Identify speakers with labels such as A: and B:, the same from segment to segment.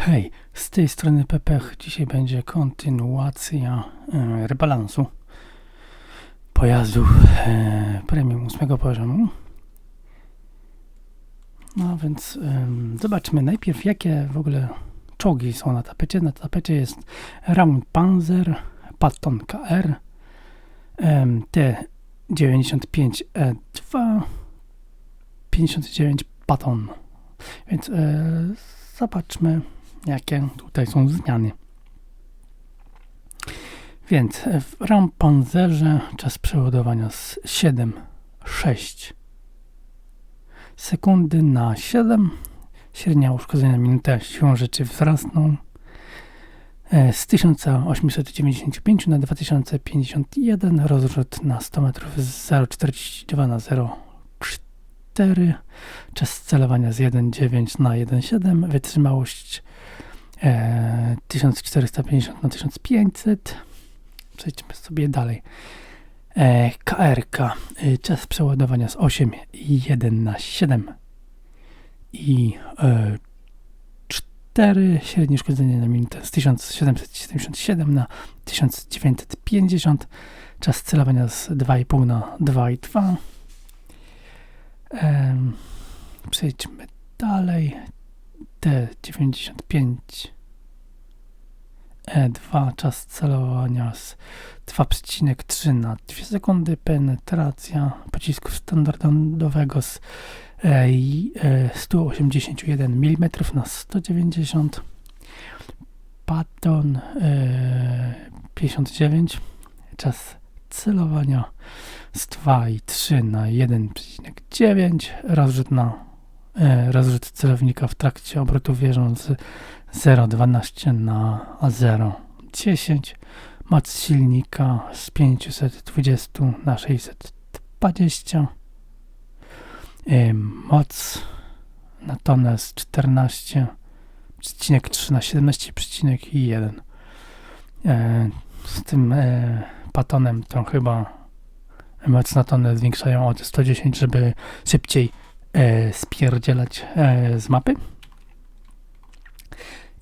A: Hej, z tej strony Pepech. Dzisiaj będzie kontynuacja e, rebalansu pojazdów e, premium 8 poziomu. No więc em, zobaczmy najpierw jakie w ogóle czołgi są na tapecie. Na tapecie jest Ram Panzer, Patton KR, em, T95E2, 59 Patton. Więc e, zobaczmy jakie tutaj są zmiany. Więc w Rampanzerze czas przeładowania z 7,6 sekundy na 7. Średnia uszkodzenia minutę siłą rzeczy wzrosną e, z 1895 na 2051. Rozrzut na 100 metrów z 0,42 na 0,4. Czas celowania z 1,9 na 1,7. Wytrzymałość e, 1450 na 1500. Przejdźmy sobie dalej. E, KRK. E, czas przeładowania z 8,1 na 7 i e, 4. Średnie uszkodzenie na minutę z 1777 na 1950. Czas celowania z 2,5 na 2,2. Przejdźmy dalej. T95 E2 E czas celowania z 2,3 na 2 sekundy. Penetracja pocisku standardowego z e, i, e, 181 mm na 190 Patton e, 59 czas celowania z 2,3 na 1,9 rozrzut na e, rozrzut celownika w trakcie obrotu wieżą z 0,12 na 0,10 moc silnika z 520 na 620 e, moc na tonę z 14,3 na 17,1 e, z tym e, patonem to chyba moc na tonę zwiększają o te 110, żeby szybciej e, spierdzielać e, z mapy.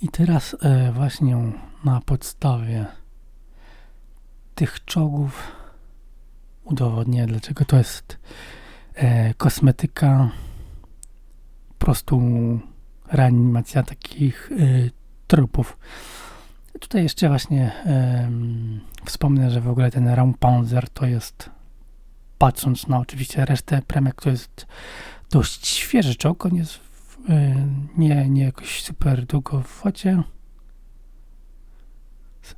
A: I teraz e, właśnie na podstawie tych czołgów udowodnię, dlaczego to jest e, kosmetyka, po prostu reanimacja takich e, trupów. Tutaj jeszcze właśnie wspomnę, że w ogóle ten Rampanzer to jest, patrząc na oczywiście resztę premek, to jest dość świeży czołg. On jest w, e, nie, nie jakoś super długo w focie.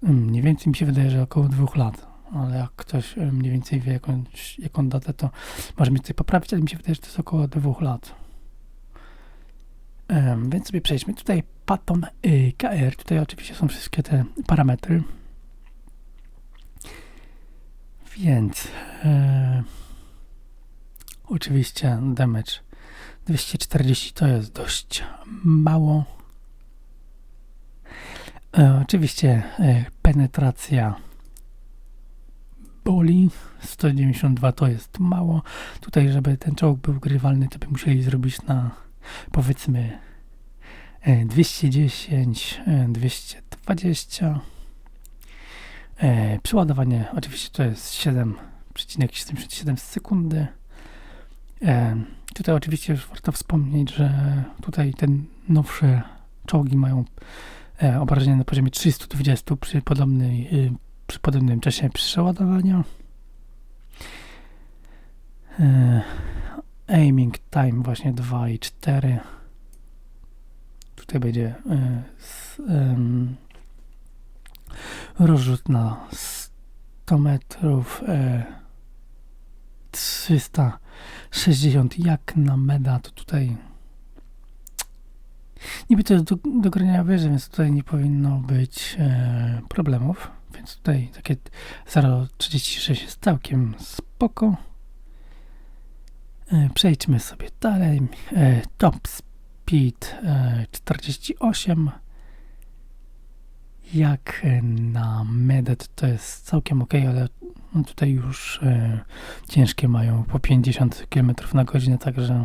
A: Mm, Mniej więcej mi się wydaje, że około dwóch lat. Ale jak ktoś e, mniej więcej wie jakąś, jaką datę, to może mnie tutaj poprawić, ale mi się wydaje, że to jest około dwóch lat. Więc sobie przejdźmy. Tutaj Patton y, KR. Tutaj oczywiście są wszystkie te parametry. Więc e, oczywiście damage 240 to jest dość mało. E, oczywiście e, penetracja boli 192 to jest mało. Tutaj, żeby ten czołg był grywalny, to by musieli zrobić na powiedzmy e, 210, e, 220. E, Przeładowanie oczywiście to jest 7,77 sekundy. E, Tutaj oczywiście już warto wspomnieć, że tutaj te nowsze czołgi mają e, obrażenia na poziomie 320 przy, podobnej, y, przy podobnym czasie przeładowania. Aiming time właśnie 2 i 4. Tutaj będzie em, rozrzut na 100 metrów. E, 360 jak na meda, to tutaj niby to jest do, do grania wieży, więc tutaj nie powinno być e, problemów, więc tutaj takie 0,36 jest całkiem spoko. E, przejdźmy sobie dalej. E, top speed e, 48 jak e, na medet to jest całkiem ok, ale tutaj już e, ciężkie mają po 50 km na godzinę, także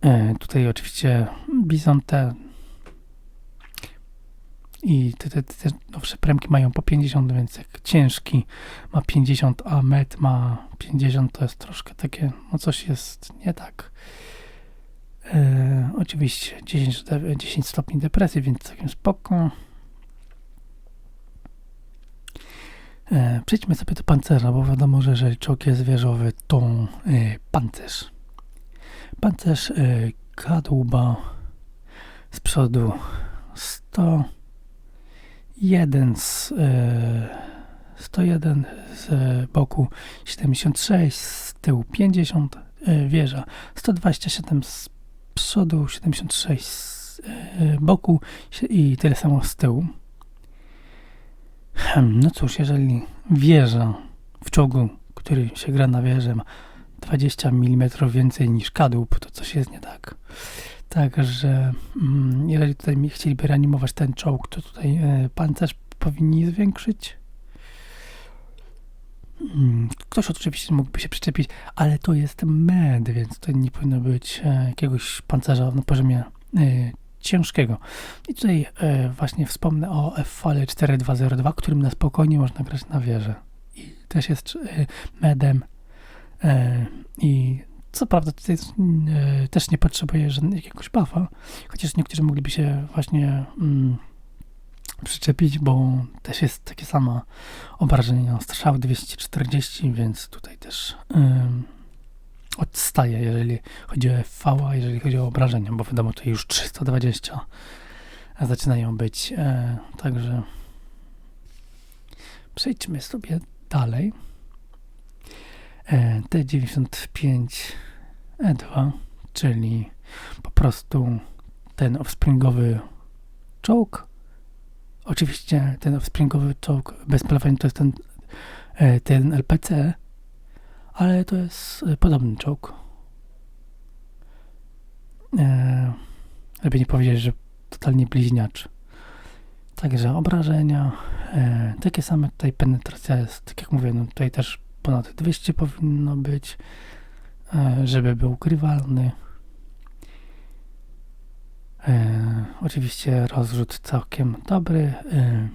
A: E, tutaj oczywiście Bizonte i te, te, te nowsze premki mają po 50, więc jak ciężki ma 50, a med ma 50, to jest troszkę takie, no coś jest nie tak. E, oczywiście 10, 10 stopni depresji, więc całkiem spoko. E, przejdźmy sobie do pancerza, bo wiadomo, że jeżeli czołg jest wieżowy, to e, pancerz. Pancerz e, kadłuba z przodu 100 1 z e, 101 z boku 76 z tyłu 50 e, wieża 127 z przodu 76 z e, boku i tyle samo z tyłu no cóż jeżeli wieża w czołgu który się gra na wieży ma 20 mm więcej niż kadłub to coś jest nie tak Także mm, jeżeli tutaj chcieliby reanimować ten czołg, to tutaj e, pancerz powinni zwiększyć. Mm, ktoś oczywiście mógłby się przyczepić, ale to jest med, więc to nie powinno być e, jakiegoś pancerza na poziomie e, ciężkiego. I tutaj e, właśnie wspomnę o F-Fale 4202, którym na spokojnie można grać na wieżę. I też jest medem i co prawda tutaj też nie potrzebuje jakiegoś buffa, chociaż niektórzy mogliby się właśnie mm, przyczepić, bo też jest takie samo obrażenie na strzał 240, więc tutaj też odstaje, jeżeli chodzi o FV, a jeżeli chodzi o obrażenia, bo wiadomo, to już 320 zaczynają być, e, także przejdźmy sobie dalej. E, T95 E2, czyli po prostu ten offspringowy czołg. Oczywiście ten offspringowy czołg bez polowania to jest ten, e, ten LPC, ale to jest e, podobny czołg. Lepiej nie powiedzieć, że totalnie bliźniacz. Także obrażenia, e, takie same tutaj penetracja jest, tak jak mówię, no tutaj też ponad 200 powinno być. Żeby był grywalny. E, oczywiście rozrzut całkiem dobry. E,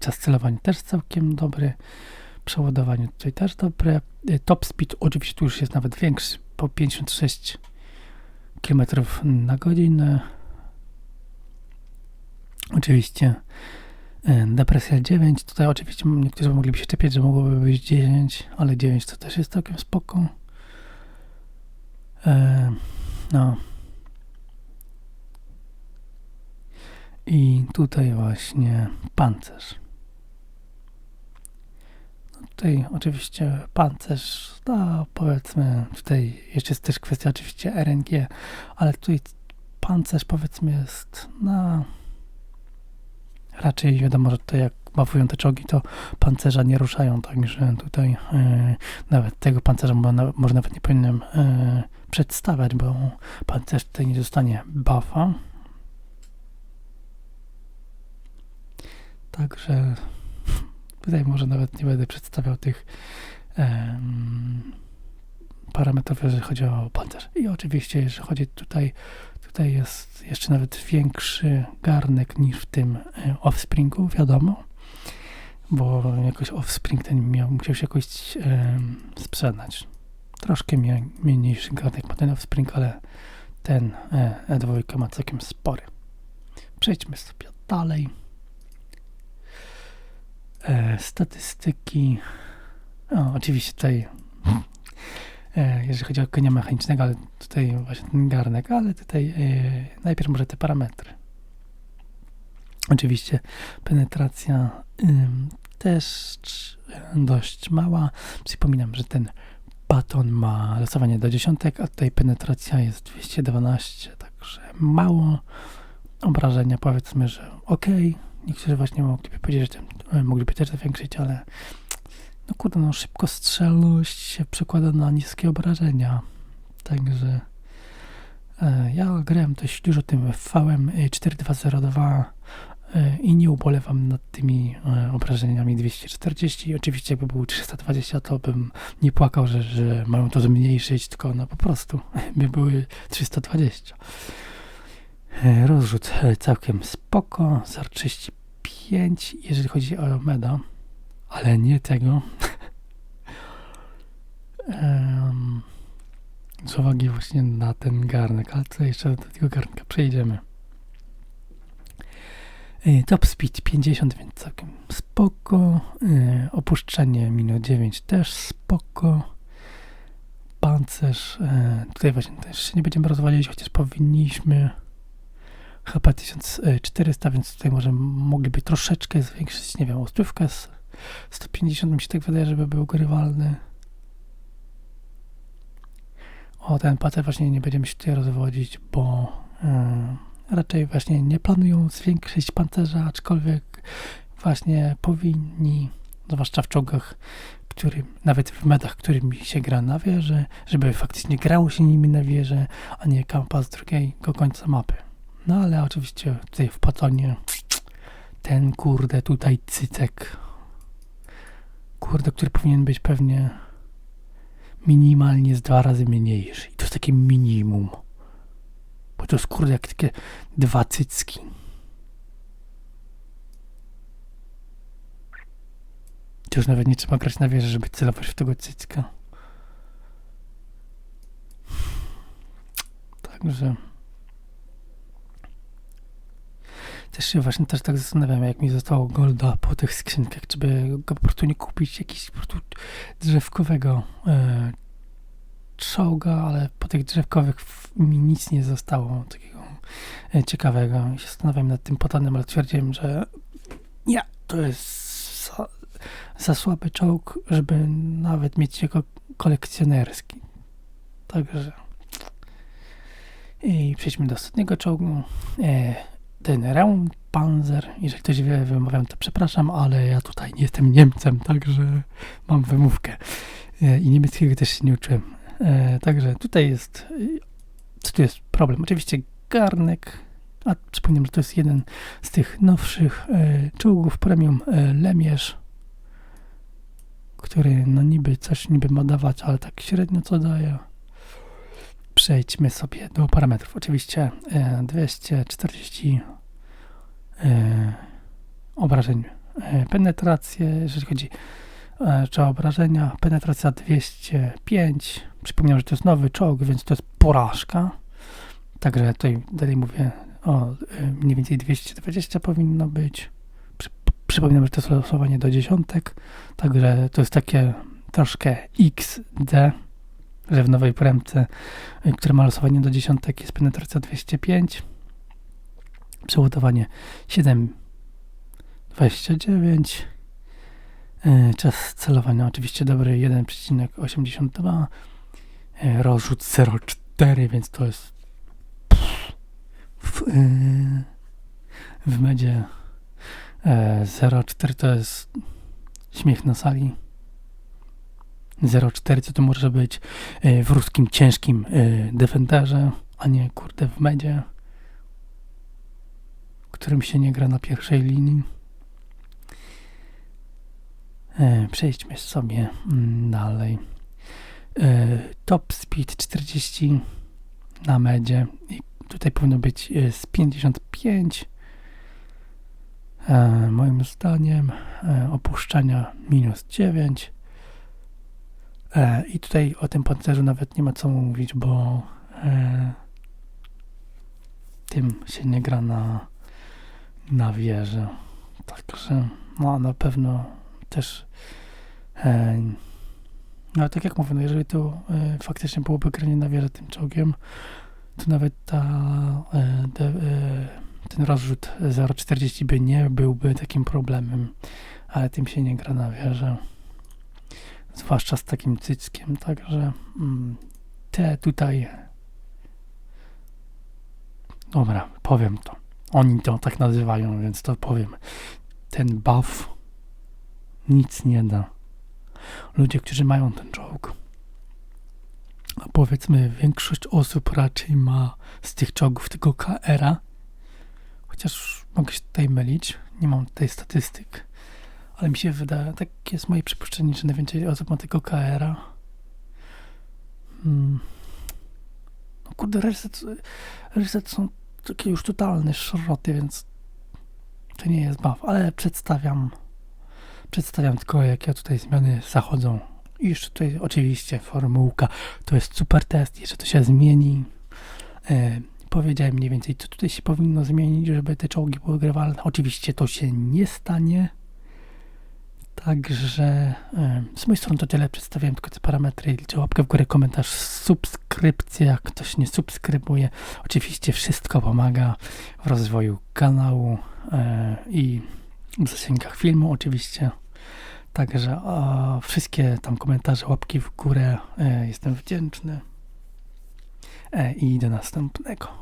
A: czas celowania też całkiem dobry. Przeładowanie tutaj też dobre. E, top speed oczywiście tu już jest nawet większy, po 56 km na godzinę. Oczywiście depresja 9. Tutaj oczywiście niektórzy mogliby się czepiać, że mogłoby być 10, ale 9 to też jest całkiem spoko. No. I tutaj właśnie pancerz. No tutaj oczywiście pancerz, no powiedzmy, tutaj jeszcze jest też kwestia oczywiście RNG, ale tutaj pancerz powiedzmy jest na no, raczej wiadomo, że to jak bafują te czołgi, to pancerza nie ruszają, także tutaj e, nawet tego pancerza może, może nawet nie powinienem e, przedstawiać, bo pancerz tutaj nie dostanie buffa. Także tutaj może nawet nie będę przedstawiał tych parametrów, jeżeli chodzi o pancerz. I oczywiście, jeżeli chodzi tutaj, tutaj jest jeszcze nawet większy garnek niż w tym e, offspringu, wiadomo, bo jakoś offspring ten miał, musiał się jakoś e, sprzedać troszkę mniej, mniejszy garnek ma ten offspring, ale ten E2 e ma całkiem spory. Przejdźmy sobie dalej. E, statystyki. O, oczywiście tutaj e, jeżeli chodzi o konia mechanicznego, ale tutaj właśnie ten garnek, ale tutaj e, najpierw może te parametry. Oczywiście penetracja też dość mała. Przypominam, że ten baton ma losowanie do dziesiątek, a tutaj penetracja jest 212, także mało obrażenia, powiedzmy, że ok. Niektórzy właśnie mogliby powiedzieć, że e, mogliby też zwiększyć, ale no kurde, no szybkostrzelność się przekłada na niskie obrażenia. Także e, ja grałem dość dużo tym V-em 4202 e, i nie ubolewam nad tymi obrażeniami 240. Oczywiście jakby był 320, to bym nie płakał, że, że mają to zmniejszyć, tylko no po prostu by były 320. E, Rozrzut e, całkiem spoko, ZAR 35, jeżeli chodzi o meda, ale nie tego. Z uwagi właśnie na ten garnek, ale to jeszcze do tego garnka przejdziemy. E, Top speed 50, więc całkiem spoko. Opuszczenie minus 9 też spoko. Pancerz, tutaj właśnie też się nie będziemy rozwalić, chociaż powinniśmy. HP 1400, więc tutaj może mogliby troszeczkę zwiększyć, nie wiem, ostrówkę z 150 mi się tak wydaje, żeby był grywalny. O ten pater właśnie nie będziemy się tutaj rozwodzić, bo e, raczej właśnie nie planują zwiększyć pancerza, aczkolwiek właśnie powinni, zwłaszcza w czołgach, którym, nawet w medach, którymi się gra na wieży, żeby faktycznie grało się nimi na wieży, a nie kampa z drugiego końca mapy. No ale oczywiście tutaj w Patonie ten kurde tutaj cycek, kurde, który powinien być pewnie minimalnie z dwa razy mniejszy. I to jest takie minimum. Bo to jest kurde jak takie dwa cycki. To już nawet nie trzeba grać na wieży, żeby celować w tego cycka. Także... Też się właśnie też tak zastanawiam, jak mi zostało golda po tych skrzynkach, czy by go po prostu nie kupić jakiś po prostu drzewkowego e, czołga, ale po tych drzewkowych mi nic nie zostało takiego e, ciekawego. I się zastanawiam nad tym potanem, ale twierdziłem, że nie, to jest za, za słaby czołg, żeby nawet mieć jego kolekcjonerski. Także i przejdźmy do ostatniego czołgu. E, ten Raumpanzer, jeżeli ktoś wie, wymawiam, to przepraszam, ale ja tutaj nie jestem Niemcem, także mam wymówkę. E, I niemieckiego też się nie uczyłem. E, także tutaj jest, e, co tu jest problem? Oczywiście garnek, a przypomnę, że to jest jeden z tych nowszych e, czołgów premium e, Lemierz, który no niby coś niby ma dawać, ale tak średnio co daje. Przejdźmy sobie do parametrów. Oczywiście e, 240 e, obrażeń e, penetrację, jeżeli chodzi e, o obrażenia, penetracja 205. Przypomniałem, że to jest nowy czołg, więc to jest porażka. Także tutaj dalej mówię o e, mniej więcej 220 powinno być. Przy, przypominam, że to jest losowanie do dziesiątek, także to jest takie troszkę XD że w nowej premce, y, która ma losowanie do dziesiątek, jest penetracja 205, przeładowanie 7,29, y, czas celowania oczywiście dobry 1,82, y, rozrzut 0,4, więc to jest w, y, w medzie e, 0,4 to jest śmiech na sali. 0,4 co to może być e, w ruskim ciężkim e, defenderze, a nie kurde w medzie, którym się nie gra na pierwszej linii. E, Przejdźmy sobie mm, dalej. Top speed 40 na medzie i tutaj powinno być z 55 e, moim zdaniem opuszczania minus 9 E, I tutaj o tym pancerzu nawet nie ma co mówić, bo e, tym się nie gra na, na wieży. Także no, na pewno też e, no tak jak mówię, no jeżeli to e, faktycznie byłoby granie na wieży tym czołgiem, to nawet ta, e, de, e, ten rozrzut 0,40 by nie byłby takim problemem, ale tym się nie gra na wieżę zwłaszcza z takim cyckiem, także mm, te tutaj dobra, powiem to. Oni to tak nazywają, więc to powiem. Ten buff nic nie da. Ludzie, którzy mają ten czołg a powiedzmy większość osób raczej ma z tych czołgów tego KR-a Chociaż mogę się tutaj mylić, nie mam tutaj statystyk, ale mi się wydaje, tak jest moje przypuszczenie, że najwięcej osób ma tego KR-a. Hmm. No kurde, reset, reset są takie już totalne szroty, więc to nie jest baw, ale przedstawiam przedstawiam tylko jakie tutaj zmiany zachodzą. I jeszcze tutaj oczywiście formułka, to jest super test, jeszcze to się zmieni. E, powiedziałem mniej więcej, co tutaj się powinno zmienić, żeby te czołgi były grywalne. Oczywiście to się nie stanie. Także z mojej strony to tyle. Przedstawiłem tylko te parametry. Liczę łapkę w górę, komentarz, subskrypcja. Jak ktoś nie subskrybuje, oczywiście wszystko pomaga w rozwoju kanału e, i w zasięgach filmu oczywiście. Także wszystkie tam komentarze, łapki w górę, e, jestem wdzięczny. E, I do następnego.